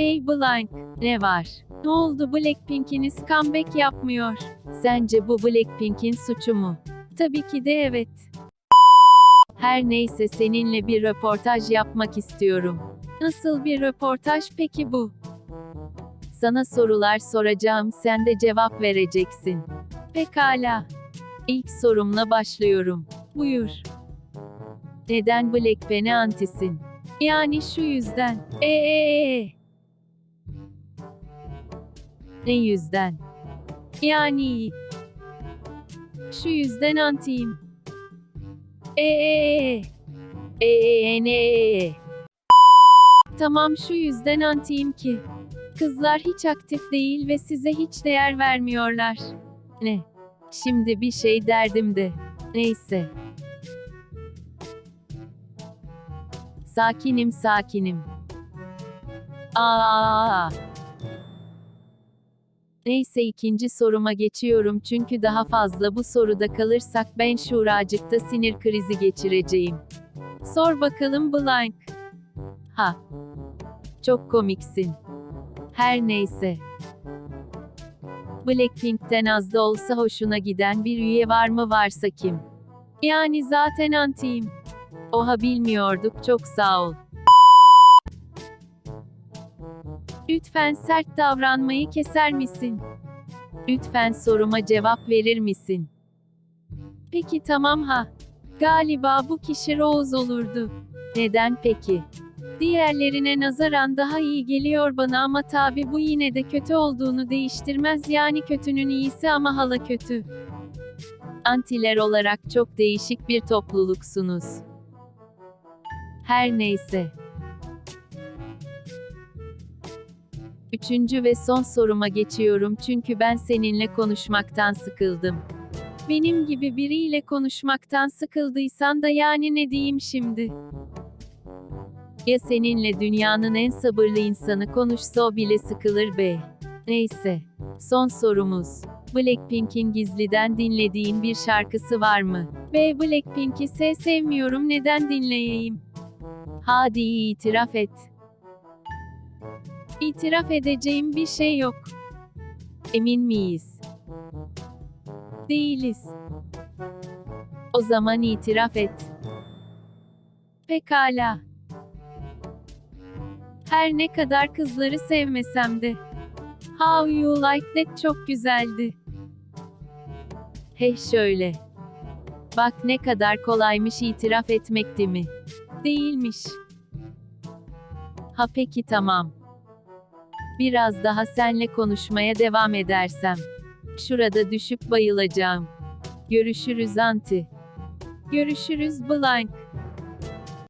Hey Blank, ne var? Ne oldu Blackpink'iniz comeback yapmıyor? Sence bu Blackpink'in suçu mu? Tabii ki de evet. Her neyse seninle bir röportaj yapmak istiyorum. Nasıl bir röportaj peki bu? Sana sorular soracağım, sen de cevap vereceksin. Pekala. İlk sorumla başlıyorum. Buyur. Neden Blackpink'e antisin? Yani şu yüzden. Eee. Ne yüzden? Yani şu yüzden antiyim. Eee. Eee ne? Tamam şu yüzden antiyim ki. Kızlar hiç aktif değil ve size hiç değer vermiyorlar. Ne? Şimdi bir şey derdim de. Neyse. Sakinim sakinim. Aa. Neyse ikinci soruma geçiyorum çünkü daha fazla bu soruda kalırsak ben şuracıkta sinir krizi geçireceğim. Sor bakalım Blank. Ha. Çok komiksin. Her neyse. Blackpink'ten az da olsa hoşuna giden bir üye var mı varsa kim? Yani zaten antiyim. Oha bilmiyorduk çok sağ ol. Lütfen sert davranmayı keser misin? Lütfen soruma cevap verir misin? Peki tamam ha. Galiba bu kişi Rose olurdu. Neden peki? Diğerlerine nazaran daha iyi geliyor bana ama tabi bu yine de kötü olduğunu değiştirmez yani kötünün iyisi ama hala kötü. Antiler olarak çok değişik bir topluluksunuz. Her neyse. Üçüncü ve son soruma geçiyorum çünkü ben seninle konuşmaktan sıkıldım. Benim gibi biriyle konuşmaktan sıkıldıysan da yani ne diyeyim şimdi? Ya seninle dünyanın en sabırlı insanı konuşsa o bile sıkılır be. Neyse. Son sorumuz. Blackpink'in gizliden dinlediğin bir şarkısı var mı? Ve Blackpink'i se sevmiyorum neden dinleyeyim? Hadi itiraf et. İtiraf edeceğim bir şey yok. Emin miyiz? Değiliz. O zaman itiraf et. Pekala. Her ne kadar kızları sevmesem de. How you like that çok güzeldi. Hey şöyle. Bak ne kadar kolaymış itiraf etmek değil mi? Değilmiş. Ha peki tamam. Biraz daha senle konuşmaya devam edersem. Şurada düşüp bayılacağım. Görüşürüz anti. Görüşürüz Blank.